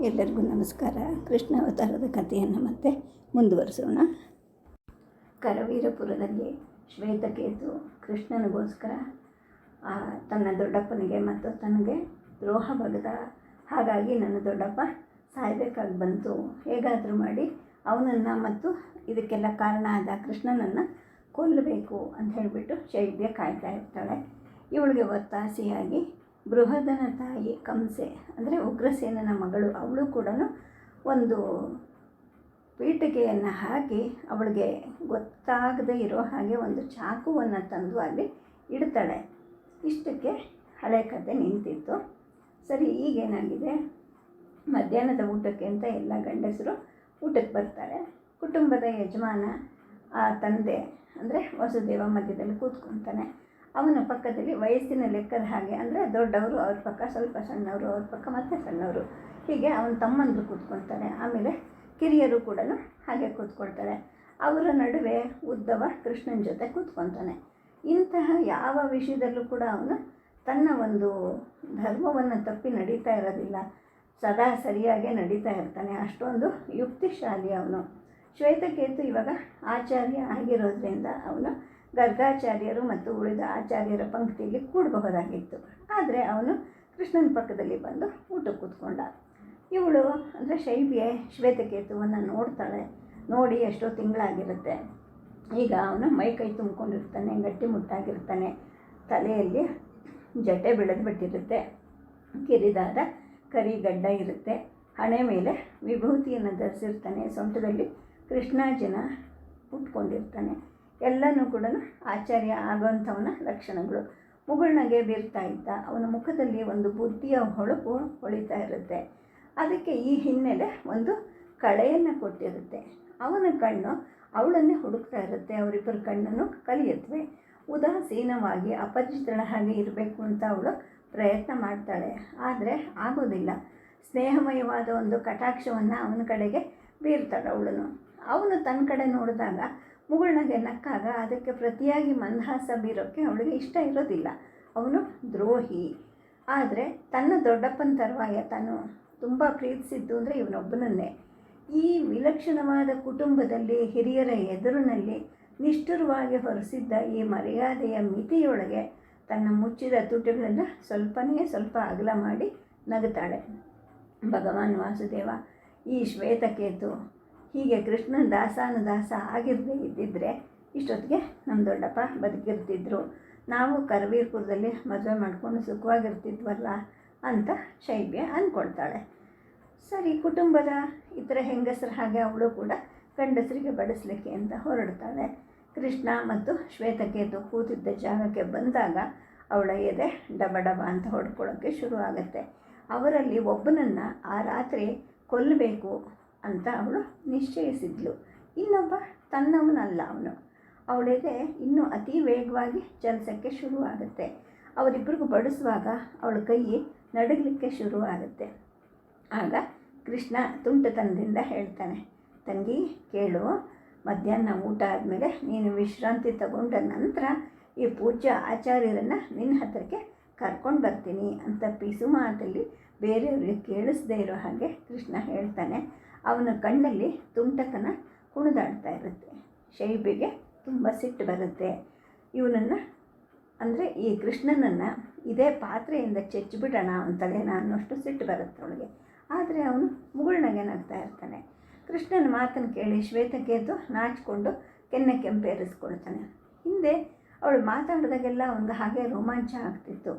ಎಲ್ಲರಿಗೂ ನಮಸ್ಕಾರ. ಕೃಷ್ಣ ಅವತಾರದ ಕಥೆಯನ್ನು ಮತ್ತೆ ಮುಂದುವರಿಸೋಣ. ಕರವೀರಪುರದಲ್ಲಿ ಶ್ವೇತಕೇತು ಕೃಷ್ಣನಿಗೋಸ್ಕರ ತನ್ನ ದೊಡ್ಡಪ್ಪನಿಗೆ ಮತ್ತು ತನಗೆ ದ್ರೋಹ ಬಗದ ಹಾಗಾಗಿ ನನ್ನ ದೊಡ್ಡಪ್ಪ ಸಾಯಬೇಕಾಗಿ ಬಂತು. ಹೇಗಾದರೂ ಮಾಡಿ ಅವನನ್ನು ಮತ್ತು ಇದಕ್ಕೆಲ್ಲ ಕಾರಣ ಆದ ಕೃಷ್ಣನನ್ನು ಕೊಲ್ಲಬೇಕು ಅಂತ ಹೇಳಿಬಿಟ್ಟು ಶೈಬ್ಯ ಕಾಯ್ತಾ ಇರ್ತಾಳೆ. ಇವಳಿಗೆ ಒತ್ತಾಸೆಯಾಗಿ ಬೃಹದನ ತಾಯಿ ಕಂಸೆ, ಅಂದರೆ ಉಗ್ರಸೇನನ ಮಗಳು, ಅವಳು ಕೂಡ ಒಂದು ಪೀಠಿಗೆಯನ್ನು ಹಾಕಿ ಅವಳಿಗೆ ಗೊತ್ತಾಗದೇ ಇರೋ ಹಾಗೆ ಒಂದು ಚಾಕುವನ್ನು ತಂದು ಅಲ್ಲಿ ಇಡ್ತಾಳೆ. ಇಷ್ಟಕ್ಕೆ ಹಳೆ ಕತೆ ನಿಂತಿತ್ತು. ಸರಿ, ಈಗೇನಾಗಿದೆ? ಮಧ್ಯಾಹ್ನದ ಊಟಕ್ಕೆ ಅಂತ ಎಲ್ಲ ಗಂಡಸರು ಊಟಕ್ಕೆ ಬರ್ತಾರೆ. ಕುಟುಂಬದ ಯಜಮಾನ, ಆ ತಂದೆ, ಅಂದರೆ ವಸುದೇವ ಮಧ್ಯದಲ್ಲಿ ಕೂತ್ಕೊತಾನೆ ಅವನ ಪಕ್ಕದಲ್ಲಿ ವಯಸ್ಸಿನ ಲೆಕ್ಕದ ಹಾಗೆ ಅಂದರೆ ದೊಡ್ಡವರು ಅವ್ರ ಪಕ್ಕ, ಸ್ವಲ್ಪ ಸಣ್ಣವರು ಅವ್ರ ಪಕ್ಕ ಮತ್ತೆ ಸಣ್ಣವರು. ಹೀಗೆ ಅವನ ತಮ್ಮಂದರು ಕೂತ್ಕೊಳ್ತಾರೆ. ಆಮೇಲೆ ಕಿರಿಯರು ಕೂಡ ಹಾಗೆ ಕೂತ್ಕೊಳ್ತಾರೆ. ಅವರ ನಡುವೆ ಉದ್ದವ ಕೃಷ್ಣನ ಜೊತೆ ಕೂತ್ಕೊತಾನೆ. ಇಂತಹ ಯಾವ ವಿಷಯದಲ್ಲೂ ಕೂಡ ಅವನು ತನ್ನ ಒಂದು ಧರ್ಮವನ್ನು ತಪ್ಪಿ ನಡೀತಾ ಇರೋದಿಲ್ಲ. ಸದಾ ಸರಿಯಾಗಿ ನಡೀತಾ ಇರ್ತಾನೆ. ಅಷ್ಟೊಂದು ಯುಕ್ತಿಶಾಲಿ ಅವನು. ಶ್ವೇತಕೇತು ಇವಾಗ ಆಚಾರ್ಯ ಆಗಿರೋದ್ರಿಂದ ಅವನು ಗರ್ಗಾಚಾರ್ಯರು ಮತ್ತು ಉಳಿದ ಆಚಾರ್ಯರ ಪಂಕ್ತಿಯಲ್ಲಿ ಕೂಡಬಹುದಾಗಿತ್ತು. ಆದರೆ ಅವನು ಕೃಷ್ಣನ ಪಕ್ಕದಲ್ಲಿ ಬಂದು ಊಟಕ್ಕೆ ಕೂತ್ಕೊಂಡ. ಇವಳು ಅಂದರೆ ಶೈಬಿಯೇ ಶ್ವೇತಕೇತುವನ್ನು ನೋಡ್ತಾಳೆ, ನೋಡಿ ಎಷ್ಟೋ ತಿಂಗಳಾಗಿರುತ್ತೆ. ಈಗ ಅವನು ಮೈಕೈ ಕೈ ಗಟ್ಟಿ ಮುಟ್ಟಾಗಿರ್ತಾನೆ, ತಲೆಯಲ್ಲಿ ಜಟೆ ಬೆಳೆದು ಬಿಟ್ಟಿರುತ್ತೆ ಕಿರಿದಾದ ಕರಿ ಗಡ್ಡ ಇರುತ್ತೆ, ಹಣೆ ಮೇಲೆ ವಿಭೂತಿಯನ್ನು ಧರಿಸಿರ್ತಾನೆ, ಸೊಂಟದಲ್ಲಿ ಕೃಷ್ಣಾಜಿನ ಉಟ್ಕೊಂಡಿರ್ತಾನೆ. ಎಲ್ಲನೂ ಕೂಡ ಆಚಾರ್ಯ ಆಗೋವಂಥವನ ಲಕ್ಷಣಗಳು. ಮುಗುಳ್ನಗೆ ಬೀರ್ತಾ ಇದ್ದ ಅವನ ಮುಖದಲ್ಲಿ ಒಂದು ಬುದ್ಧಿಯ ಹೊಳಪು ಹೊಳಿತಾ ಇರುತ್ತೆ. ಅದಕ್ಕೆ ಈ ಹಿನ್ನೆಲೆ ಒಂದು ಕಳೆಯನ್ನು ಕೊಟ್ಟಿರುತ್ತೆ. ಅವನ ಕಣ್ಣು ಅವಳನ್ನೇ ಹುಡುಕ್ತಾ ಇರುತ್ತೆ. ಅವರಿಬ್ಬರ ಕಣ್ಣನ್ನು ಕಲಿಯುತ್ತವೆ ಉದಾಸೀನವಾಗಿ ಅಪರಿಚಿತಳ ಹಾಗೆ ಇರಬೇಕು ಅಂತ ಅವಳು ಪ್ರಯತ್ನ ಮಾಡ್ತಾಳೆ. ಆದರೆ ಆಗೋದಿಲ್ಲ. ಸ್ನೇಹಮಯವಾದ ಒಂದು ಕಟಾಕ್ಷವನ್ನು ಅವನ ಕಡೆಗೆ ಬೀರ್ತಾಳೆ ಅವಳನ್ನು. ಅವನು ತನ್ನ ಕಡೆ ನೋಡಿದಾಗ ಮುಗುಳ್ನಗೆ ನಕ್ಕಾಗ ಅದಕ್ಕೆ ಪ್ರತಿಯಾಗಿ ಮಂದಹಾಸ ಬೀರೋಕ್ಕೆ ಅವಳಿಗೆ ಇಷ್ಟ ಇರೋದಿಲ್ಲ. ಅವನು ದ್ರೋಹಿ. ಆದರೆ ತನ್ನ ದೊಡ್ಡಪ್ಪನ ತರುವಾಯ ತಾನು ತುಂಬ ಪ್ರೀತಿಸಿದ್ದು ಅಂದರೆ ಇವನೊಬ್ಬನನ್ನೇ. ಈ ವಿಲಕ್ಷಣವಾದ ಕುಟುಂಬದಲ್ಲಿ ಹಿರಿಯರ ಎದುರಿನಲ್ಲಿ ನಿಷ್ಠುರವಾಗಿ ಹೊರಸಿದ್ದ ಈ ಮರ್ಯಾದೆಯ ಮಿತಿಯೊಳಗೆ ತನ್ನ ಮುಚ್ಚಿದ ತುಟಿಗಳನ್ನು ಸ್ವಲ್ಪನೇ ಸ್ವಲ್ಪ ಅಗಲ ಮಾಡಿ ನಗುತ್ತಾಳೆ. ಭಗವಾನ್ ವಾಸುದೇವ, ಈ ಶ್ವೇತಕೇತು ಹೀಗೆ ಕೃಷ್ಣನ ದಾಸಾನುದಾಸ ಆಗಿರದೇ ಇದ್ದಿದ್ದರೆ ಇಷ್ಟೊತ್ತಿಗೆ ನಮ್ಮ ದೊಡ್ಡಪ್ಪ ಬದುಕಿರ್ತಿದ್ರು. ನಾವು ಕರವೀರ್ಪುರದಲ್ಲಿ ಮದುವೆ ಮಾಡಿಕೊಂಡು ಸುಖವಾಗಿರ್ತಿದ್ವಲ್ಲ ಅಂತ ಶೈಬ್ಯ ಅಂದ್ಕೊಳ್ತಾಳೆ ಸರಿ, ಕುಟುಂಬದ ಇತರ ಹೆಂಗಸರ ಹಾಗೆ ಅವಳು ಕೂಡ ಗಂಡಸರಿಗೆ ಬಡಿಸ್ಲಿಕ್ಕೆ ಅಂತ ಹೊರಡ್ತಾಳೆ. ಕೃಷ್ಣ ಮತ್ತು ಶ್ವೇತಕೇತು ಕೂತಿದ್ದ ಜಾಗಕ್ಕೆ ಬಂದಾಗ ಅವಳ ಎದೆ ಡಬ ಡಬ ಅಂತ ಹೊಡ್ಕೊಳ್ಳೋಕ್ಕೆ ಶುರು ಆಗುತ್ತೆ ಅವರಲ್ಲಿ ಒಬ್ಬನನ್ನು ಆ ರಾತ್ರಿ ಕೊಲ್ಲಬೇಕು ಅಂತ ಅವಳು ನಿಶ್ಚಯಿಸಿದ್ಲು. ಇನ್ನೊಬ್ಬ ತನ್ನವನಲ್ಲ ಅವನು. ಅವಳೆದೆ ಇನ್ನೂ ಅತಿ ವೇಗವಾಗಿ ಚಲಿಸೋಕ್ಕೆ ಶುರುವಾಗುತ್ತೆ. ಅವರಿಬ್ಬರಿಗೂ ಬಡಿಸುವಾಗ ಅವಳ ಕೈ ನಡಗಲಿಕ್ಕೆ ಶುರು ಆಗುತ್ತೆ ಆಗ ಕೃಷ್ಣ ತುಂಟತನದಿಂದ ಹೇಳ್ತಾನೆ, ತಂಗಿ, ಕೇಳು. ಮಧ್ಯಾಹ್ನ ಊಟ ಆದಮೇಲೆ ನೀನು ವಿಶ್ರಾಂತಿ ತಗೊಂಡ ನಂತರ ಈ ಪೂಜ್ಯ ಆಚಾರ್ಯರನ್ನು ನಿನ್ನ ಹತ್ತಿರಕ್ಕೆ ಕರ್ಕೊಂಡು ಬರ್ತೀನಿ ಅಂತ ಪಿಸು ಮಾತಲ್ಲಿ ಬೇರೆಯವ್ರಿಗೆ ಕೇಳಿಸ್ದೇ ಇರೋ ಹಾಗೆ ಕೃಷ್ಣ ಹೇಳ್ತಾನೆ. ಅವನ ಕಣ್ಣಲ್ಲಿ ತುಂಟತನ ಕುಣಿದಾಡ್ತಾ ಇರುತ್ತೆ. ಶೈಬಿಗೆ ತುಂಬ ಸಿಟ್ಟು ಬರುತ್ತೆ. ಇವನನ್ನು ಅಂದರೆ ಈ ಕೃಷ್ಣನನ್ನು ಇದೇ ಪಾತ್ರೆಯಿಂದ ಚೆಚ್ಚಿಬಿಡೋಣ ಅವನ ತಲೆನ ಅನ್ನೋಷ್ಟು ಸಿಟ್ಟು ಬರುತ್ತೆ ಅವಳಿಗೆ ಆದರೆ ಅವನು ಮುಗುಳ್ನಗೆನಾಗ್ತಾ ಇರ್ತಾನೆ. ಕೃಷ್ಣನ ಮಾತನ್ನು ಕೇಳಿ ಶ್ವೇತಗೆದ್ದು ನಾಚಿಕೊಂಡು ಕೆನ್ನೆ ಕೆಂಪೇರಿಸ್ಕೊಳ್ತಾನೆ ಹಿಂದೆ ಅವಳು ಮಾತಾಡಿದಾಗೆಲ್ಲ ಅವನಿಗೆ ಹಾಗೆ ರೋಮಾಂಚ ಆಗ್ತಿತ್ತು.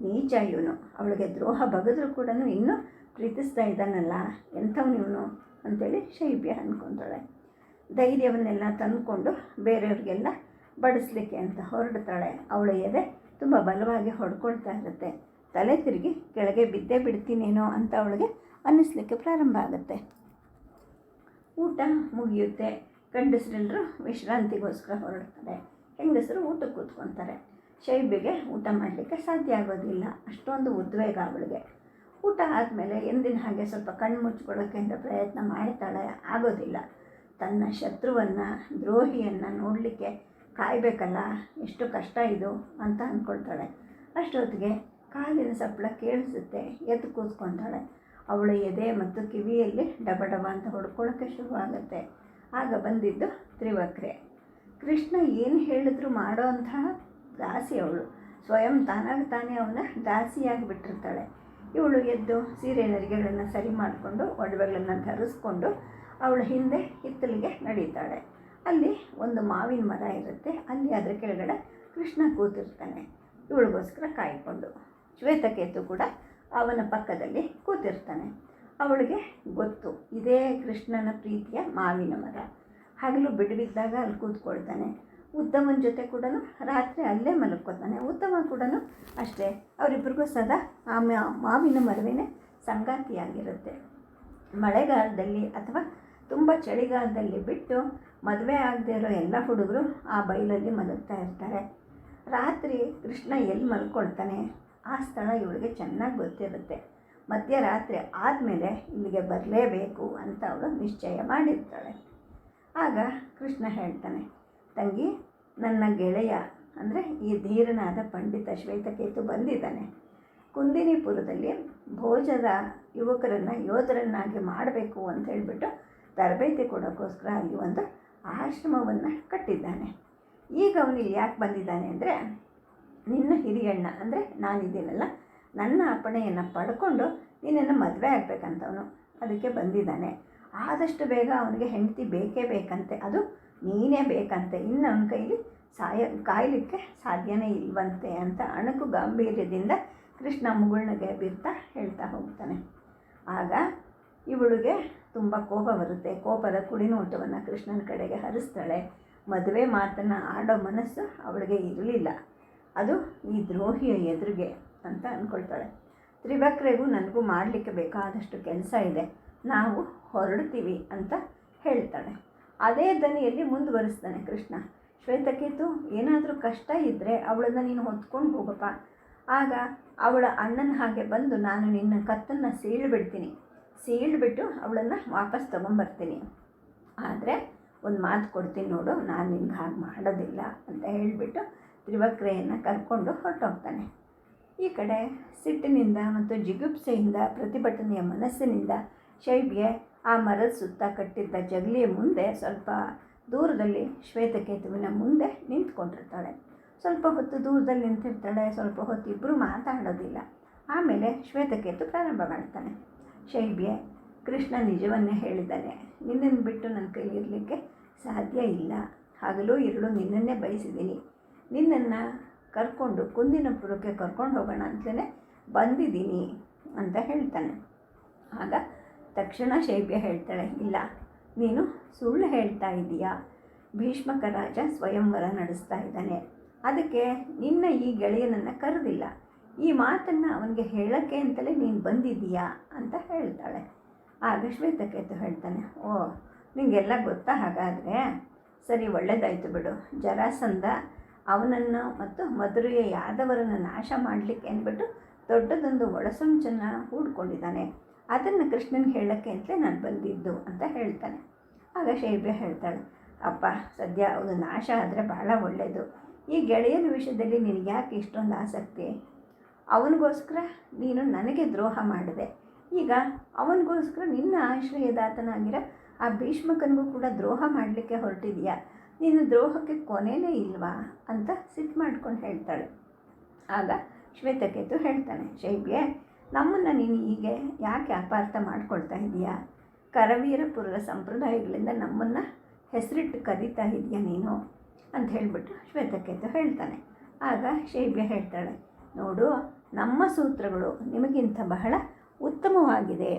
ನೀಚ ಇವನು. ಅವಳಿಗೆ ದ್ರೋಹ ಬಗೆದ್ರೂ ಕೂಡ ಇನ್ನೂ ಪ್ರೀತಿಸ್ತಾ ಇದ್ದಾನಲ್ಲ, ಎಂಥವ್ನು ಇವನು? ಅಂತೇಳಿ ಶೈಬ್ಯ ಅಂದ್ಕೊತಾಳೆ ಧೈರ್ಯವನ್ನೆಲ್ಲ ತಂದುಕೊಂಡು ಬೇರೆಯವ್ರಿಗೆಲ್ಲ ಬಡಿಸ್ಲಿಕ್ಕೆ ಅಂತ ಹೊರಡ್ತಾಳೆ. ಅವಳ ಎದೆ ತುಂಬ ಬಲವಾಗಿ ಹೊಡ್ಕೊಳ್ತಾ ಇರುತ್ತೆ. ತಲೆ ತಿರುಗಿ ಕೆಳಗೆ ಬಿದ್ದೇ ಬಿಡ್ತೀನೇನೋ ಅಂತ ಅವಳಿಗೆ ಅನ್ನಿಸ್ಲಿಕ್ಕೆ ಪ್ರಾರಂಭ ಆಗುತ್ತೆ. ಊಟ ಮುಗಿಯುತ್ತೆ. ಗಂಡಸರೆಲ್ಲರೂ ವಿಶ್ರಾಂತಿಗೋಸ್ಕರ ಹೊರಡ್ತಾರೆ. ಹೆಂಗಸರು ಊಟಕ್ಕೆ ಕೂತ್ಕೊತಾರೆ. ಶೈಬಿಗೆ ಊಟ ಮಾಡಲಿಕ್ಕೆ ಸಾಧ್ಯ ಆಗೋದಿಲ್ಲ. ಅಷ್ಟೊಂದು ಉದ್ವೇಗ ಅವಳಿಗೆ. ಊಟ ಆದಮೇಲೆ ಎಂದಿನ ಹಾಗೆ ಸ್ವಲ್ಪ ಕಣ್ಣು ಮುಚ್ಕೊಳ್ಳೋಕ್ಕೆ ಅಂತ ಪ್ರಯತ್ನ ಮಾಡ್ತಾಳೆ, ಆಗೋದಿಲ್ಲ. ತನ್ನ ಶತ್ರುವನ್ನು, ದ್ರೋಹಿಯನ್ನು ನೋಡಲಿಕ್ಕೆ ಕಾಯಬೇಕಲ್ಲ, ಎಷ್ಟು ಕಷ್ಟ ಇದು ಅಂತ ಅಂದ್ಕೊಳ್ತಾಳೆ ಅಷ್ಟೊತ್ತಿಗೆ ಕಾಲಿನ ಸಪ್ಪಳ ಕೇಳಿಸುತ್ತೆ, ಎದ್ದು ಕೂತ್ಕೊತಾಳೆ. ಅವಳ ಎದೆ ಮತ್ತು ಕಿವಿಯಲ್ಲಿ ಡಬ ಡಬ ಅಂತ ಹೊಡ್ಕೊಳ್ಳೋಕ್ಕೆ ಶುರುವಾಗುತ್ತೆ. ಆಗ ಬಂದಿದ್ದು ತ್ರಿವಕ್ರೆ. ಕೃಷ್ಣ ಏನು ಹೇಳಿದ್ರು ಮಾಡೋ ಅಂತಹ ದಾಸಿ ಅವಳು. ಸ್ವಯಂ ತಾನಾಗಿ ತಾನೇ ಅವನ ದಾಸಿಯಾಗಿ ಬಿಟ್ಟಿರ್ತಾಳೆ. ಇವಳು ಎದ್ದು ಸೀರೆ ನರಿಗೆಗಳನ್ನು ಸರಿ ಮಾಡಿಕೊಂಡು, ಒಡವೆಗಳನ್ನು ಧರಿಸ್ಕೊಂಡು ಅವಳ ಹಿಂದೆ ಹಿತ್ತಲಿಗೆ ನಡೀತಾಳೆ. ಅಲ್ಲಿ ಒಂದು ಮಾವಿನ ಮರ ಇರುತ್ತೆ. ಅಲ್ಲಿ ಅದರ ಕೆಳಗಡೆ ಕೃಷ್ಣ ಕೂತಿರ್ತಾನೆ. ಇವಳಿಗೋಸ್ಕರ ಕಾಯ್ಕೊಂಡು. ಶ್ವೇತಕೇತು ಕೂಡ ಅವನ ಪಕ್ಕದಲ್ಲಿ ಕೂತಿರ್ತಾನೆ. ಅವಳಿಗೆ ಗೊತ್ತು, ಇದೇ ಕೃಷ್ಣನ ಪ್ರೀತಿಯ ಮಾವಿನ ಮರ. ಹಗಲು ಬಿಡುವಿದ್ದಾಗ ಅಲ್ಲಿ ಕೂತ್ಕೊಳ್ತಾನೆ. ಉತ್ತಮನ ಜೊತೆ ಕೂಡ ರಾತ್ರಿ ಅಲ್ಲೇ ಮಲ್ಕೋತಾನೆ ಉತ್ತಮ ಕೂಡ ಅಷ್ಟೇ. ಅವರಿಬ್ರಿಗೂ ಸದಾ ಆ ಮಾವಿನ ಮರವೇ ಸಂಗಾತಿಯಾಗಿರುತ್ತೆ. ಮಳೆಗಾಲದಲ್ಲಿ ಅಥವಾ ತುಂಬ ಚಳಿಗಾಲದಲ್ಲಿ ಬಿಟ್ಟು ಮದುವೆ ಆಗದೆ ಇರೋ ಎಲ್ಲ ಹುಡುಗರು ಆ ಬೈಲಲ್ಲಿ ಮಲಗ್ತಾ ಇರ್ತಾರೆ. ರಾತ್ರಿ ಕೃಷ್ಣ ಎಲ್ಲಿ ಮಲ್ಕೊಳ್ತಾನೆ? ಆ ಸ್ಥಳ ಇವಳಿಗೆ ಚೆನ್ನಾಗಿ ಗೊತ್ತಿರುತ್ತೆ. ಮಧ್ಯರಾತ್ರಿ ಆದಮೇಲೆ ಇಲ್ಲಿಗೆ ಬರಲೇಬೇಕು ಅಂತ ಅವಳು ನಿಶ್ಚಯ ಮಾಡಿರ್ತಾಳೆ. ಆಗ ಕೃಷ್ಣ ಹೇಳ್ತಾನೆ ತಂಗಿ, ನನ್ನ ಗೆಳೆಯ, ಅಂದರೆ ಈ ಧೀರನಾದ ಪಂಡಿತ ಶ್ವೇತಕೇತು ಬಂದಿದ್ದಾನೆ. ಕುಂದಿನಿಪುರದಲ್ಲಿ ಭೋಜದ ಯುವಕರನ್ನು ಯೋಧರನ್ನಾಗಿ ಮಾಡಬೇಕು ಅಂತ ಹೇಳಿಬಿಟ್ಟು ತರಬೇತಿ ಕೊಡೋಕ್ಕೋಸ್ಕರ ಅಲ್ಲಿ ಒಂದು ಆಶ್ರಮವನ್ನು ಕಟ್ಟಿದ್ದಾನೆ. ಈಗ ಅವನು ಯಾಕೆ ಬಂದಿದ್ದಾನೆ ಅಂದರೆ, ನಿನ್ನ ಹಿರಿಯಣ್ಣ, ಅಂದರೆ ನಾನಿದ್ದೀನಲ್ಲ ನನ್ನ ಅಪ್ಪಣೆಯನ್ನು ಪಡ್ಕೊಂಡು ನಿನ್ನನ್ನು ಮದುವೆ ಆಗಬೇಕಂತವನು ಅದಕ್ಕೆ ಬಂದಿದ್ದಾನೆ. ಆದಷ್ಟು ಬೇಗ ಅವನಿಗೆ ಹೆಂಡತಿ ಬೇಕೇ ಬೇಕಂತೆ. ಅದು ನೀನೇ ಬೇಕಂತೆ. ಇನ್ನು ಅವನ ಕೈಲಿ ಸಾಯ, ಕಾಯಲಿಕ್ಕೆ ಸಾಧ್ಯನೇ ಇಲ್ವಂತೆ ಅಂತ ಅಣಕು ಗಾಂಭೀರ್ಯದಿಂದ ಕೃಷ್ಣ ಮುಗುಳ್ನಗೆ ಬಿರ್ತಾ ಹೇಳ್ತಾ ಹೋಗ್ತಾನೆ. ಆಗ ಇವಳಿಗೆ ತುಂಬ ಕೋಪ ಬರುತ್ತೆ. ಕೋಪದ ಕುಡಿನೋಟವನ್ನು ಕೃಷ್ಣನ ಕಡೆಗೆ ಹರಿಸ್ತಾಳೆ. ಮದುವೆ ಮಾತನ್ನು ಆಡೋ ಮನಸ್ಸು ಅವಳಿಗೆ ಇರಲಿಲ್ಲ. ಅದು ಈ ದ್ರೋಹಿಯ ಎದುರಿಗೆ ಅಂತ ಅಂದ್ಕೊಳ್ತಾಳೆ ತ್ರಿವಕ್ರೆಗೂ ನನಗೂ ಮಾಡಲಿಕ್ಕೆ ಬೇಕಾದಷ್ಟು ಕೆಲಸ ಇದೆ. ನಾವು ಹೊರಡ್ತೀವಿ ಅಂತ ಹೇಳ್ತಾಳೆ. ಅದೇ ದನಿಯಲ್ಲಿ ಮುಂದುವರಿಸ್ತಾನೆ ಕೃಷ್ಣ. ಶ್ವೇತಕೇತು, ಏನಾದರೂ ಕಷ್ಟ ಇದ್ದರೆ ಅವಳನ್ನು ನೀನು ಹೊತ್ಕೊಂಡು ಹೋಗಪ್ಪ. ಆಗ ಅವಳ ಅಣ್ಣನ ಹಾಗೆ ಬಂದು ನಾನು ನಿನ್ನ ಕತ್ತನ್ನು ಸೀಳ್ಬಿಡ್ತೀನಿ. ಸೀಳ್ಬಿಟ್ಟು ಅವಳನ್ನು ವಾಪಸ್ ತೊಗೊಂಬರ್ತೀನಿ. ಆದರೆ ಒಂದು ಮಾತು ಕೊಡ್ತೀನಿ ನೋಡು, ನಾನು ನಿನ್ಗೆ ಹಾಗೆ ಮಾಡೋದಿಲ್ಲ ಅಂತ ಹೇಳಿಬಿಟ್ಟು ತ್ರಿವಕ್ರೆಯನ್ನು ಕರ್ಕೊಂಡು ಹೊರಟೋಗ್ತಾನೆ. ಈ ಕಡೆ ಸಿಟ್ಟಿನಿಂದ ಮತ್ತು ಜಿಗುಪ್ಸೆಯಿಂದ, ಪ್ರತಿಭಟನೆಯ ಮನಸ್ಸಿನಿಂದ ಶೈಬ್ಗೆ ಆ ಮರದ ಸುತ್ತ ಕಟ್ಟಿದ್ದ ಜಗಲಿಯ ಮುಂದೆ ಸ್ವಲ್ಪ ದೂರದಲ್ಲಿ ಶ್ವೇತಕೇತುವಿನ ಮುಂದೆ ನಿಂತ್ಕೊಂಡಿರ್ತಾಳೆ. ಸ್ವಲ್ಪ ಹೊತ್ತು ದೂರದಲ್ಲಿ ನಿಂತಿರ್ತಾಳೆ, ಸ್ವಲ್ಪ ಹೊತ್ತು ಇಬ್ಬರು ಮಾತಾಡೋದಿಲ್ಲ. ಆಮೇಲೆ ಶ್ವೇತಕೇತು ಪ್ರಾರಂಭ ಮಾಡ್ತಾನೆ. ಶೈಬ್ಯ, ಕೃಷ್ಣ ನಿಜವನ್ನೇ ಹೇಳಿದ್ದಾನೆ. ನಿನ್ನನ್ನು ಬಿಟ್ಟು ನನ್ನ ಕೈಲಿರಲಿಕ್ಕೆ ಸಾಧ್ಯ ಇಲ್ಲ. ಹಗಲು ಇರಳು ನಿನ್ನನ್ನೇ ಬಯಸಿದ್ದೀನಿ. ನಿನ್ನನ್ನು ಕರ್ಕೊಂಡು, ಕುಂದಿನಪುರಕ್ಕೆ ಕರ್ಕೊಂಡು ಹೋಗೋಣ ಅಂತಲೇ ಬಂದಿದ್ದೀನಿ ಅಂತ ಹೇಳ್ತಾನೆ. ಆಗ ತಕ್ಷಣ ಶೈಬ್ಯ ಹೇಳ್ತಾಳೆ, ಇಲ್ಲ, ನೀನು ಸುಳ್ಳು ಹೇಳ್ತಾ ಇದ್ದೀಯಾ ಭೀಷ್ಮಕ ರಾಜ ಸ್ವಯಂವರ ನಡೆಸ್ತಾ ಇದ್ದಾನೆ. ಅದಕ್ಕೆ ನಿನ್ನ ಈ ಗೆಳೆಯನನ್ನು ಕರೆದಿಲ್ಲ. ಈ ಮಾತನ್ನು ಅವನಿಗೆ ಹೇಳೋಕ್ಕೆ ಅಂತಲೇ ನೀನು ಬಂದಿದ್ದೀಯಾ ಅಂತ ಹೇಳ್ತಾಳೆ. ಆಗ ಶ್ವೇತಕೇತು ಹೇಳ್ತಾನೆ, ಓ ನಿಮಗೆಲ್ಲ ಗೊತ್ತಾ ಹಾಗಾದರೆ? ಸರಿ ಒಳ್ಳೆಯದಾಯಿತು ಬಿಡು. ಜರಾಸಂದ ಅವನನ್ನು ಮತ್ತು ಮಧುರೆಯ ಯಾದವರನ್ನು ನಾಶ ಮಾಡಲಿಕ್ಕೆ ಅಂದ್ಬಿಟ್ಟು ದೊಡ್ಡದೊಂದು ಒಳಸಂಚನ್ನು ಹೂಡ್ಕೊಂಡಿದ್ದಾನೆ. ಅದನ್ನು ಕೃಷ್ಣನಿಗೆ ಹೇಳೋಕ್ಕೆ ಅಂತಲೇ ನಾನು ಬಂದಿದ್ದು ಅಂತ ಹೇಳ್ತಾನೆ. ಆಗ ಶೈಬ್ಯ ಹೇಳ್ತಾಳೆ, ಅಪ್ಪ, ಸದ್ಯ ಅವನು ನಾಶ ಆದರೆ ಬಹಳ ಒಳ್ಳೆಯದು ಈ ಗೆಳೆಯನ ವಿಷಯದಲ್ಲಿ ನಿನಗೆ ಯಾಕೆ ಇಷ್ಟೊಂದು ಆಸಕ್ತಿ? ಅವನಿಗೋಸ್ಕರ ನೀನು ನನಗೆ ದ್ರೋಹ ಮಾಡಿದೆ. ಈಗ ಅವನಿಗೋಸ್ಕರ ನಿನ್ನ ಆಶ್ರಯದಾತನಾಗಿರೋ ಆ ಭೀಷ್ಮಕನಿಗೂ ಕೂಡ ದ್ರೋಹ ಮಾಡಲಿಕ್ಕೆ ಹೊರಟಿದೆಯಾ. ನಿನ್ನ ದ್ರೋಹಕ್ಕೆ ಕೊನೆಯೇ ಇಲ್ವಾ? ಅಂತ ಸಿಟ್ಟು ಮಾಡ್ಕೊಂಡು ಹೇಳ್ತಾಳೆ. ಆಗ ಶ್ವೇತಕೇತು ಹೇಳ್ತಾನೆ, ಶೈಬ್ಯೆ ನಮ್ಮನ್ನು ನೀನು ಹೀಗೆ ಯಾಕೆ ಅಪಾರ್ಥ ಮಾಡ್ಕೊಳ್ತಾ ಇದೀಯಾ? ಕರವೀರಪುರದ ಸಂಪ್ರದಾಯಗಳಿಂದ ನಮ್ಮನ್ನು ಹೆಸರಿಟ್ಟು ಕರೀತಾ ಇದೆಯಾ ನೀನು? ಅಂತ ಹೇಳಿಬಿಟ್ಟು ಶ್ವೇತಕೇತು ಹೇಳ್ತಾನೆ. ಆಗ ಶೈಬ್ಯ ಹೇಳ್ತಾಳೆ, ನೋಡು, ನಮ್ಮ ಸೂತ್ರಗಳು ನಿಮಗಿಂತ ಬಹಳ ಉತ್ತಮವಾಗಿದೆ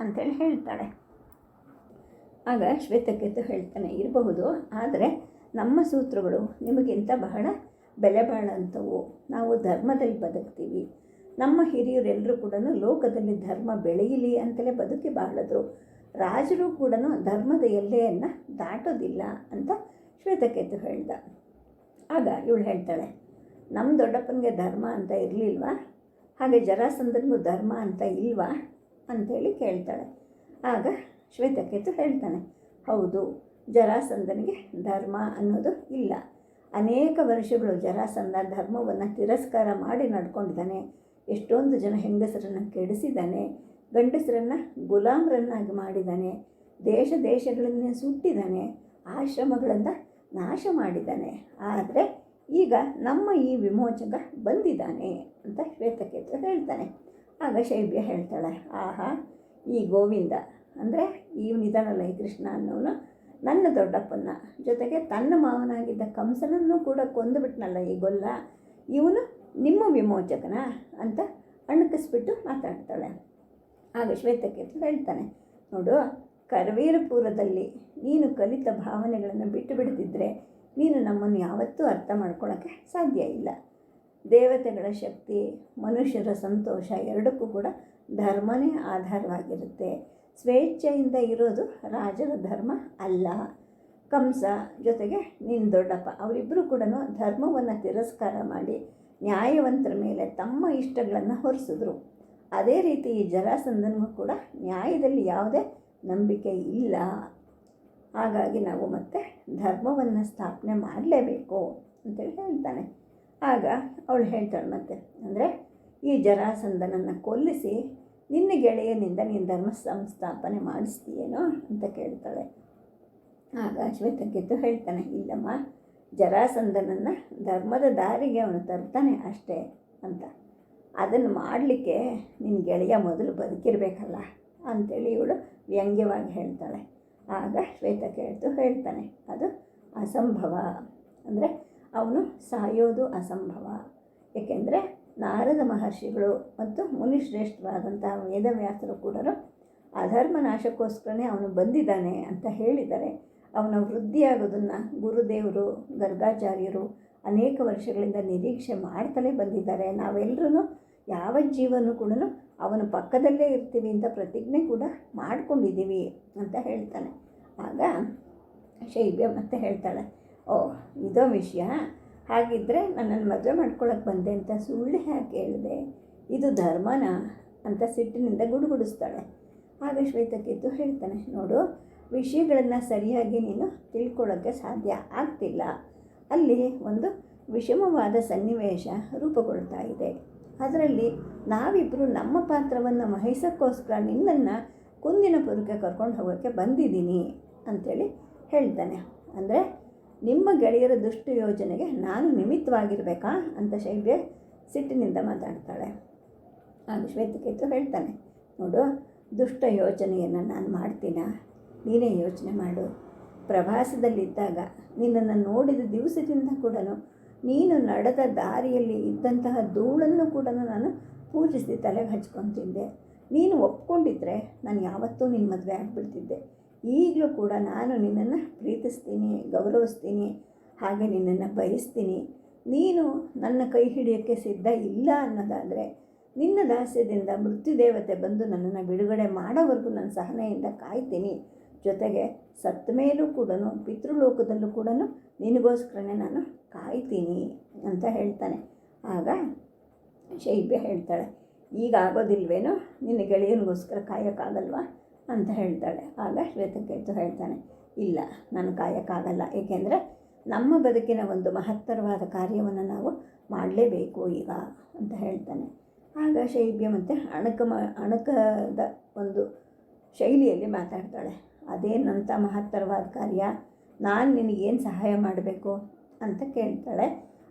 ಅಂತೇಳಿ ಹೇಳ್ತಾಳೆ. ಆಗ ಶ್ವೇತಕೇತು ಹೇಳ್ತಾನೆ, ಇರಬಹುದು, ಆದರೆ ನಮ್ಮ ಸೂತ್ರಗಳು ನಿಮಗಿಂತ ಬಹಳ ಬೆಲೆ ಬಾಳಂಥವು ನಾವು ಧರ್ಮದಲ್ಲಿ ಬದುಕ್ತೀವಿ. ನಮ್ಮ ಹಿರಿಯರೆಲ್ಲರೂ ಕೂಡ ಲೋಕದಲ್ಲಿ ಧರ್ಮ ಬೆಳೆಯಲಿ ಅಂತಲೇ ಬದುಕಿ ಬಾಳಿದ್ರು. ರಾಜರು ಕೂಡ ಧರ್ಮದ ಎಲ್ಲೆಯನ್ನು ದಾಟೋದಿಲ್ಲ ಅಂತ ಶ್ವೇತಕೇತು ಹೇಳ್ದ. ಆಗ ಇವಳು ಹೇಳ್ತಾಳೆ, ನಮ್ಮ ದೊಡ್ಡಪ್ಪನಿಗೆ ಧರ್ಮ ಅಂತ ಇರಲಿಲ್ವಾ? ಹಾಗೆ ಜರಾಸಂದನಿಗೂ ಧರ್ಮ ಅಂತ ಇಲ್ವಾ? ಅಂಥೇಳಿ ಕೇಳ್ತಾಳೆ. ಆಗ ಶ್ವೇತಕೇತು ಹೇಳ್ತಾನೆ, ಹೌದು ಜರಾಸಂದನಿಗೆ ಧರ್ಮ ಅನ್ನೋದು ಇಲ್ಲ. ಅನೇಕ ವರ್ಷಗಳು ಜರಾಸಂದ ಧರ್ಮವನ್ನು ತಿರಸ್ಕಾರ ಮಾಡಿ ನಡ್ಕೊಂಡಿದ್ದಾನೆ. ಎಷ್ಟೊಂದು ಜನ ಹೆಂಗಸರನ್ನು ಕೆಡಿಸಿದ್ದಾನೆ ಗಂಡಸರನ್ನು ಗುಲಾಮರನ್ನಾಗಿ ಮಾಡಿದ್ದಾನೆ ದೇಶ ದೇಶಗಳನ್ನೇ ಸುಟ್ಟಿದ್ದಾನೆ ಆಶ್ರಮಗಳನ್ನು ನಾಶ ಮಾಡಿದ್ದಾನೆ ಆದರೆ ಈಗ ನಮ್ಮ ಈ ವಿಮೋಚಕ ಬಂದಿದ್ದಾನೆ ಅಂತ ಶ್ವೇತಕೇತು ಹೇಳ್ತಾನೆ. ಆಗ ಶೈಬ್ಯ ಹೇಳ್ತಾಳೆ, ಆಹಾ, ಈ ಗೋವಿಂದ ಅಂದರೆ ಇವನಿದಾನಲ್ಲ ಈ ಕೃಷ್ಣ ಅನ್ನೋನು ನನ್ನ ದೊಡ್ಡಪ್ಪನ ಜೊತೆಗೆ ತನ್ನ ಮಾವನಾಗಿದ್ದ ಕಂಸನನ್ನು ಕೂಡ ಕೊಂದುಬಿಟ್ನಲ್ಲ ಈ ಗೊಲ್ಲ. ಇವನು ನಿಮ್ಮ ವಿಮೋಚಕನ ಅಂತ ಅಣಕಿಸ್ಬಿಟ್ಟು ಮಾತಾಡ್ತಾಳೆ. ಆಗ ಶ್ವೇತಕೇತು ಹೇಳ್ತಾನೆ, ನೋಡು, ಕರವೀರಪುರದಲ್ಲಿ ನೀನು ಕಲಿತ ಭಾವನೆಗಳನ್ನು ಬಿಟ್ಟು ಬಿಡದಿದ್ದರೆ ನೀನು ನಮ್ಮನ್ನು ಯಾವತ್ತೂ ಅರ್ಥ ಮಾಡ್ಕೊಳ್ಳೋಕ್ಕೆ ಸಾಧ್ಯ ಇಲ್ಲ. ದೇವತೆಗಳ ಶಕ್ತಿ, ಮನುಷ್ಯರ ಸಂತೋಷ ಎರಡಕ್ಕೂ ಕೂಡ ಧರ್ಮನೇ ಆಧಾರವಾಗಿರುತ್ತೆ. ಸ್ವೇಚ್ಛೆಯಿಂದ ಇರೋದು ರಾಜರ ಧರ್ಮ ಅಲ್ಲ. ಕಂಸ ಜೊತೆಗೆ ನಿನ್ನ ದೊಡ್ಡಪ್ಪ ಅವರಿಬ್ಬರು ಕೂಡ ಧರ್ಮವನ್ನು ತಿರಸ್ಕಾರ ಮಾಡಿ ನ್ಯಾಯವಂತರ ಮೇಲೆ ತಮ್ಮ ಇಷ್ಟಗಳನ್ನು ಹೊರಿಸಿದ್ರು. ಅದೇ ರೀತಿ ಈ ಜರಾಸಂಧನಿಗೂ ಕೂಡ ನ್ಯಾಯದಲ್ಲಿ ಯಾವುದೇ ನಂಬಿಕೆ ಇಲ್ಲ. ಹಾಗಾಗಿ ನಾವು ಮತ್ತೆ ಧರ್ಮವನ್ನು ಸ್ಥಾಪನೆ ಮಾಡಲೇಬೇಕು ಅಂತೇಳಿ ಹೇಳ್ತಾನೆ. ಆಗ ಅವಳು ಹೇಳ್ತಾಳೆ ಮತ್ತೆ, ಅಂದರೆ ಈ ಜರಾಸಂಧನನ್ನು ಕೊಲ್ಲಿಸಿ ನಿನ್ನ ಗೆಳೆಯನಿಂದ ನೀನು ಧರ್ಮ ಸಂಸ್ಥಾಪನೆ ಮಾಡಿಸ್ತೀಯೇನೋ ಅಂತ ಕೇಳ್ತಾಳೆ. ಆಗ ಶ್ವೇತಕ್ಕಿತ್ತು ಹೇಳ್ತಾನೆ, ಇಲ್ಲಮ್ಮ ಜರಾಸಂಧನನ್ನು ಧರ್ಮದ ದಾರಿಗೆ ಅವನು ತರ್ತಾನೆ ಅಷ್ಟೇ ಅಂತ. ಅದನ್ನು ಮಾಡಲಿಕ್ಕೆ ನಿನ್ನ ಗೆಳೆಯ ಮೊದಲು ಬದುಕಿರಬೇಕಲ್ಲ ಅಂಥೇಳಿ ಇವಳು ವ್ಯಂಗ್ಯವಾಗಿ ಹೇಳ್ತಾಳೆ. ಆಗ ಶ್ವೇತ ಕೇಳ್ತು, ಹೇಳ್ತಾನೆ, ಅದು ಅಸಂಭವ. ಅಂದರೆ ಅವನು ಸಾಯೋದು ಅಸಂಭವ. ಏಕೆಂದರೆ ನಾರದ ಮಹರ್ಷಿಗಳು ಮತ್ತು ಮುನಿಶ್ರೇಷ್ಠರಾದಂತಹ ವೇದವ್ಯಾಸರು ಕೂಡ ಅಧರ್ಮ ನಾಶಕ್ಕೋಸ್ಕರನೇ ಅವನು ಬಂದಿದ್ದಾನೆ ಅಂತ ಹೇಳಿದ್ದಾರೆ ಅವನ ವೃದ್ಧಿಯಾಗೋದನ್ನು ಗುರುದೇವರು ಗರ್ಗಾಚಾರ್ಯರು ಅನೇಕ ವರ್ಷಗಳಿಂದ ನಿರೀಕ್ಷೆ ಮಾಡ್ತಲೇ ಬಂದಿದ್ದಾರೆ. ನಾವೆಲ್ಲರೂ ಯಾವ ಜೀವನೂ ಕೂಡ ಅವನ ಪಕ್ಕದಲ್ಲೇ ಇರ್ತೀವಿ ಅಂತ ಪ್ರತಿಜ್ಞೆ ಕೂಡ ಮಾಡ್ಕೊಂಡಿದ್ದೀವಿ ಅಂತ ಹೇಳ್ತಾನೆ ಆಗ ಶೈಬ್ಯ ಮತ್ತೆ ಹೇಳ್ತಾಳೆ, ಓ, ಇದೋ ವಿಷಯ. ಹಾಗಿದ್ದರೆ ನನ್ನನ್ನು ಮದುವೆ ಮಾಡ್ಕೊಳಕ್ಕೆ ಬಂದೆ ಅಂತ ಸುಳ್ಳು ಯಾಕೆ ಹೇಳಿದೆ? ಇದು ಧರ್ಮನ? ಅಂತ ಸಿಟ್ಟಿನಿಂದ ಗುಡುಗುಡಿಸ್ತಾಳೆ. ಆಗ ಶ್ವೇತಕ್ಕೆದ್ದು ಹೇಳ್ತಾನೆ, ನೋಡು ವಿಷಯಗಳನ್ನು ಸರಿಯಾಗಿ ನೀನು ತಿಳ್ಕೊಳ್ಳೋಕ್ಕೆ ಸಾಧ್ಯ ಆಗ್ತಿಲ್ಲ. ಅಲ್ಲಿ ಒಂದು ವಿಷಮವಾದ ಸನ್ನಿವೇಶ ರೂಪುಗೊಳ್ತಾ ಇದೆ. ಅದರಲ್ಲಿ ನಾವಿಬ್ಬರು ನಮ್ಮ ಪಾತ್ರವನ್ನು ವಹಿಸೋಕ್ಕೋಸ್ಕರ ನಿನ್ನನ್ನು ಕುಂದಿನ ಪುರಕ್ಕೆ ಕರ್ಕೊಂಡು ಹೋಗೋಕ್ಕೆ ಬಂದಿದ್ದೀನಿ ಅಂಥೇಳಿ ಹೇಳ್ತಾನೆ. ಅಂದರೆ ನಿಮ್ಮ ಗೆಳೆಯರ ದುಷ್ಟ ಯೋಜನೆಗೆ ನಾನು ನಿಮಿತ್ತವಾಗಿರಬೇಕಾ ಅಂತ ಶೈಬ್ಯ ಸಿಟ್ಟಿನಿಂದ ಮಾತಾಡ್ತಾಳೆ. ಆ ಶ್ವೇತಕೇತು ಹೇಳ್ತಾನೆ, ನೋಡು, ದುಷ್ಟ ಯೋಚನೆಯನ್ನು ನಾನು ಮಾಡ್ತೀನ? ನೀನೇ ಯೋಚನೆ ಮಾಡು. ಪ್ರವಾಸದಲ್ಲಿದ್ದಾಗ ನಿನ್ನನ್ನು ನೋಡಿದ ದಿವಸದಿಂದ ಕೂಡ ನೀನು ನಡೆದ ದಾರಿಯಲ್ಲಿ ಇದ್ದಂತಹ ಧೂಳನ್ನು ಕೂಡ ನಾನು ಪೂಜಿಸಿ ತಲೆಗೆ ಹಚ್ಕೊತಿದ್ದೆ ನೀನು ಒಪ್ಕೊಂಡಿದ್ರೆ ನಾನು ಯಾವತ್ತೂ ನಿನ್ನ ಮದುವೆ ಆಗಿಬಿಡ್ತಿದ್ದೆ. ಈಗಲೂ ಕೂಡ ನಾನು ನಿನ್ನನ್ನು ಪ್ರೀತಿಸ್ತೀನಿ, ಗೌರವಿಸ್ತೀನಿ, ಹಾಗೆ ನಿನ್ನನ್ನು ಬಯಸ್ತೀನಿ. ನೀನು ನನ್ನ ಕೈ ಹಿಡಿಯೋಕ್ಕೆ ಸಿದ್ಧ ಇಲ್ಲ ಅನ್ನೋದಾದರೆ ನಿನ್ನ ದಾಸ್ಯದಿಂದ ಮೃತ್ಯುದೇವತೆ ಬಂದು ನನ್ನನ್ನು ಬಿಡುಗಡೆ ಮಾಡೋವರೆಗೂ ನಾನು ಸಹನೆಯಿಂದ ಕಾಯ್ತೀನಿ. ಜೊತೆಗೆ ಸತ್ತ ಮೇಲೂ ಕೂಡ ಪಿತೃಲೋಕದಲ್ಲೂ ಕೂಡ ನಿನಗೋಸ್ಕರನೇ ನಾನು ಕಾಯ್ತೀನಿ ಅಂತ ಹೇಳ್ತಾನೆ. ಆಗ ಶೈಬ್ಯ ಹೇಳ್ತಾಳೆ ಈಗ ಆಗೋದಿಲ್ವೇನೋ ನಿನ್ನ ಗೆಳೆಯನಿಗೋಸ್ಕರ ಕಾಯೋಕ್ಕಾಗಲ್ವಾ? ಅಂತ ಹೇಳ್ತಾಳೆ. ಆಗ ಶ್ವೇತಕೇತು ಹೇಳ್ತಾನೆ, ಇಲ್ಲ, ನಾನು ಕಾಯೋಕ್ಕಾಗಲ್ಲ. ಏಕೆಂದರೆ ನಮ್ಮ ಬದುಕಿನ ಒಂದು ಮಹತ್ತರವಾದ ಕಾರ್ಯವನ್ನು ನಾವು ಮಾಡಲೇಬೇಕು ಈಗ, ಅಂತ ಹೇಳ್ತಾನೆ. ಆಗ ಶೈಬ್ಯ ಮತ್ತು ಅಣಕ ಮ, ಅಣಕದ ಒಂದು ಶೈಲಿಯಲ್ಲಿ ಮಾತಾಡ್ತಾಳೆ. ಅದೇನಂಥ ಮಹತ್ತರವಾದ ಕಾರ್ಯ? ನಾನು ನಿನಗೇನು ಸಹಾಯ ಮಾಡಬೇಕು? ಅಂತ ಕೇಳ್ತಾಳೆ.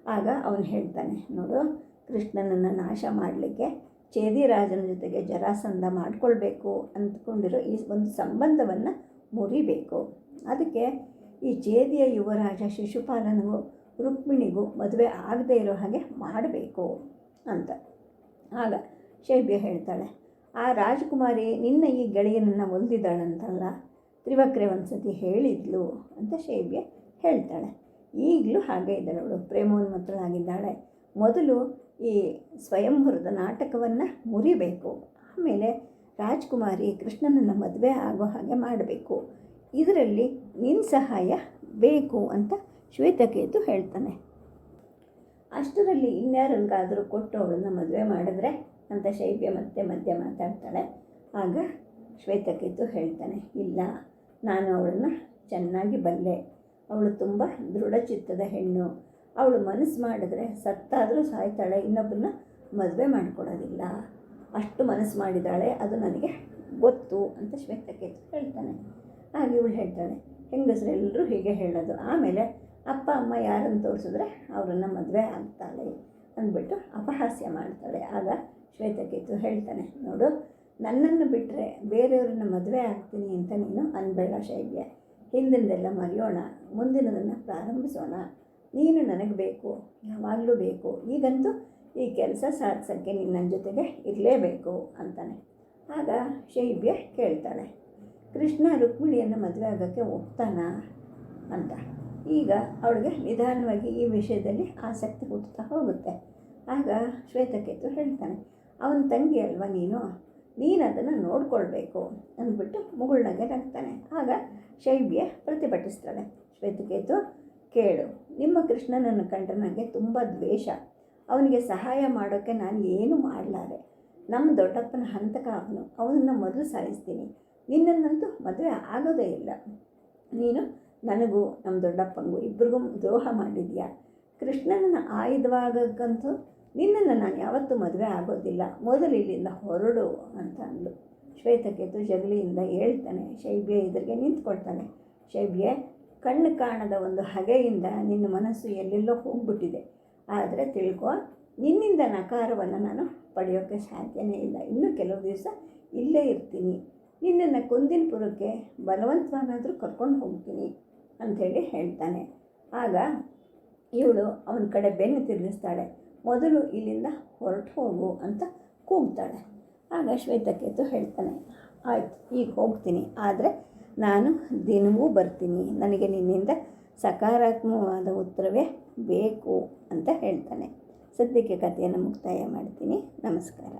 ಆಗ ಅವನು ಹೇಳ್ತಾನೆ, ನೋಡು, ಕೃಷ್ಣನನ್ನು ನಾಶ ಮಾಡಲಿಕ್ಕೆ ಚೇದಿರಾಜನ ಜೊತೆಗೆ ಜರಾಸಂಧ ಮಾಡಿಕೊಳ್ಬೇಕು ಅಂದ್ಕೊಂಡಿರೋ ಈ ಒಂದು ಸಂಬಂಧವನ್ನು ಮುರಿಬೇಕು. ಅದಕ್ಕೆ ಈ ಚೇದಿಯ ಯುವರಾಜ ಶಿಶುಪಾಲನಿಗೂ ರುಕ್ಮಿಣಿಗೂ ಮದುವೆ ಆಗದೇ ಇರೋ ಹಾಗೆ ಮಾಡಬೇಕು ಅಂತ. ಆಗ ಶೈಬ್ಯ ಹೇಳ್ತಾಳೆ ಆ ರಾಜಕುಮಾರಿ ನಿನ್ನ ಈ ಗೆಳೆಯನನ್ನು ಒಲ್ದಿದ್ದಾಳಂತಲ್ಲ ತ್ರಿವಕ್ರೆ ಒಂದು ಸತಿ ಹೇಳಿದ್ಲು ಅಂತ ಶೈಬ್ಯ ಹೇಳ್ತಾಳೆ. ಈಗಲೂ ಹಾಗೆ ಇದ್ದಾಳೆ ಅವಳು. ಪ್ರೇಮೋನ್ಮತ್ತಳಾಗಿದ್ದಾಳೆ. ಮೊದಲು ಈ ಸ್ವಯಂವರದ ನಾಟಕವನ್ನು ಮುರಿಬೇಕು. ಆಮೇಲೆ ರಾಜ್ಕುಮಾರಿ ಕೃಷ್ಣನನ್ನು ಮದುವೆ ಆಗೋ ಹಾಗೆ ಮಾಡಬೇಕು. ಇದರಲ್ಲಿ ನಿನ್ನ ಸಹಾಯ ಬೇಕು ಅಂತ ಶ್ವೇತಕೇತು ಹೇಳ್ತಾನೆ. ಅಷ್ಟರಲ್ಲಿ ಇನ್ಯಾರಿಗಾದರೂ ಕೊಟ್ಟು ಅವಳನ್ನು ಮದುವೆ ಮಾಡಿದ್ರೆ ಅಂತ ಶೈಬ್ಯ ಮತ್ತೆ ಮಧ್ಯ ಮಾತಾಡ್ತಾಳೆ. ಆಗ ಶ್ವೇತಕೇತು ಹೇಳ್ತಾನೆ, ಇಲ್ಲ, ನಾನು ಅವಳನ್ನು ಚೆನ್ನಾಗಿ ಬಲ್ಲೆ. ಅವಳು ತುಂಬ ದೃಢಚಿತ್ತದ ಹೆಣ್ಣು. ಅವಳು ಮನಸ್ಸು ಮಾಡಿದ್ರೆ ಸತ್ತಾದರೂ ಸಾಯ್ತಾಳೆ ಇನ್ನೊಬ್ಬನ ಮದುವೆ ಮಾಡಿಕೊಡೋದಿಲ್ಲ. ಅಷ್ಟು ಮನಸ್ಸು ಮಾಡಿದಾಳೆ, ಅದು ನನಗೆ ಗೊತ್ತು ಅಂತ ಶ್ವೇತಕೇತು ಹೇಳ್ತಾನೆ. ಆಗ ಇವಳು ಹೇಳ್ತಾಳೆ ಹೆಂಗಸರೆಲ್ಲರೂ ಹೀಗೆ ಹೇಳೋದು. ಆಮೇಲೆ ಅಪ್ಪ, ಅಮ್ಮ ಯಾರನ್ನು ತೋರಿಸಿದ್ರೆ ಅವರನ್ನು ಮದುವೆ ಆಗ್ತಾಳೆ? ಅಂದ್ಬಿಟ್ಟು ಅಪಹಾಸ್ಯ ಮಾಡ್ತಾಳೆ. ಆಗ ಶ್ವೇತಕೇತು ಹೇಳ್ತಾನೆ, ನೋಡು, ನನ್ನನ್ನು ಬಿಟ್ಟರೆ ಬೇರೆಯವ್ರನ್ನ ಮದುವೆ ಆಗ್ತೀನಿ ಅಂತ ನೀನು ಅನ್ಬೇಡ ಶೈಲ್ಯ. ಹಿಂದಿನದೆಲ್ಲ ಮರೆಯೋಣ, ಮುಂದಿನದನ್ನು ಪ್ರಾರಂಭಿಸೋಣ. ನೀನು ನನಗೆ ಬೇಕು, ಯಾವಾಗಲೂ ಬೇಕು. ಈಗಂತೂ ಈ ಕೆಲಸ ಸಾಧಿಸೋಕ್ಕೆ ನೀನು ನನ್ನ ಜೊತೆಗೆ ಇರಲೇಬೇಕು, ಅಂತಾನೆ. ಆಗ ಶೈಬ್ಯ ಕೇಳ್ತಾಳೆ, ಕೃಷ್ಣ ರುಕ್ಮಿಣಿಯನ್ನು ಮದುವೆ ಆಗೋಕ್ಕೆ ಒಪ್ತಾನ ಅಂತ. ಈಗ ಅವಳಿಗೆ ನಿಧಾನವಾಗಿ ಈ ವಿಷಯದಲ್ಲಿ ಆಸಕ್ತಿ ಹುಟ್ಟುತ್ತಾ ಹೋಗುತ್ತೆ. ಆಗ ಶ್ವೇತಕೇತು ಹೇಳ್ತಾನೆ ಅವನ ತಂಗಿ ಅಲ್ವಾ ನೀನು? ನೀನು ಅದನ್ನು ನೋಡ್ಕೊಳ್ಬೇಕು ಅಂದ್ಬಿಟ್ಟು ಮುಗುಳ್ನಗೆ ನಗ್ತಾನೆ. ಆಗ ಶೈಬ್ಯ ಪ್ರತಿಭಟಿಸ್ತಾಳೆ. ಶ್ವೇತಕೇತು, ಕೇಳು, ನಿಮ್ಮ ಕೃಷ್ಣನನ್ನು ಕಂಡ್ರೆ ನನಗೆ ತುಂಬ ದ್ವೇಷ. ಅವನಿಗೆ ಸಹಾಯ ಮಾಡೋಕ್ಕೆ ನಾನು ಏನು ಮಾಡಲಾರೆ? ನಮ್ಮ ದೊಡ್ಡಪ್ಪನ ಹಂತಕ ಅವನು. ಅವನನ್ನು ಮೊದಲು ಸಾಯಿಸ್ತೀನಿ. ನಿನ್ನನ್ನಂತೂ ಮದುವೆ ಆಗೋದೇ ಇಲ್ಲ. ನೀನು, ನನಗೂ, ನಮ್ಮ ದೊಡ್ಡಪ್ಪಂಗೂ ಇಬ್ಬರಿಗೂ ದ್ರೋಹ ಮಾಡಿದ್ಯಾ ಕೃಷ್ಣನನ್ನು ಆಯುಧವಾಗಕ್ಕಂತೂ ನಿನ್ನನ್ನು ನಾನು ಯಾವತ್ತೂ ಮದುವೆ ಆಗೋದಿಲ್ಲ. ಮೊದಲು ಇಲ್ಲಿಂದ ಹೊರಡು ಅಂತ ಅಂದಳು ಶ್ವೇತಕೇತು ಜಗಲಿಯಿಂದ ಹೇಳ್ತಾನೆ, ಶೈಬ್ಯ ಇದ್ರಿಗೆ ನಿಂತ್ಕೊಳ್ತಾನೆ. ಶೈಬ್ಯ, ಕಣ್ಣು ಕಾಣದ ಒಂದು ಹಗೆಯಿಂದ ನಿನ್ನ ಮನಸ್ಸು ಎಲ್ಲೆಲ್ಲೋ ಹೋಗ್ಬಿಟ್ಟಿದೆ. ಆದರೆ ತಿಳ್ಕೊ, ನಿನ್ನಿಂದ ನಕಾರವನ್ನು ನಾನು ಪಡೆಯೋಕ್ಕೆ ಸಾಧ್ಯನೇ ಇಲ್ಲ. ಇನ್ನೂ ಕೆಲವು ದಿವಸ ಇಲ್ಲೇ ಇರ್ತೀನಿ. ನಿನ್ನನ್ನು ಕುಂದಿನಪುರಕ್ಕೆ ಬಲವಂತವನ್ನಾದರೂ ಕರ್ಕೊಂಡು ಹೋಗ್ತೀನಿ ಅಂಥೇಳಿ ಹೇಳ್ತಾನೆ. ಆಗ ಇವಳು ಅವನ ಕಡೆ ಬೆನ್ನು ತಿರುಗಿಸ್ತಾಳೆ. ಮೊದಲು ಇಲ್ಲಿಂದ ಹೊರಟು ಹೋಗು ಅಂತ ಕೂಗ್ತಾಳೆ. ಆಗ ಶ್ವೇತಕೇತು ಹೇಳ್ತಾನೆ, ಆಯ್ತು, ಈಗ ಹೋಗ್ತೀನಿ. ಆದರೆ ನಾನು ದಿನವೂ ಬರ್ತೀನಿ. ನನಗೆ ನಿನ್ನಿಂದ ಸಕಾರಾತ್ಮಕವಾದ ಉತ್ತರವೇ ಬೇಕು ಅಂತ ಹೇಳ್ತಾನೆ. ಸದ್ಯಕ್ಕೆ ಕಥೆಯನ್ನು ಮುಕ್ತಾಯ ಮಾಡ್ತೀನಿ. ನಮಸ್ಕಾರ.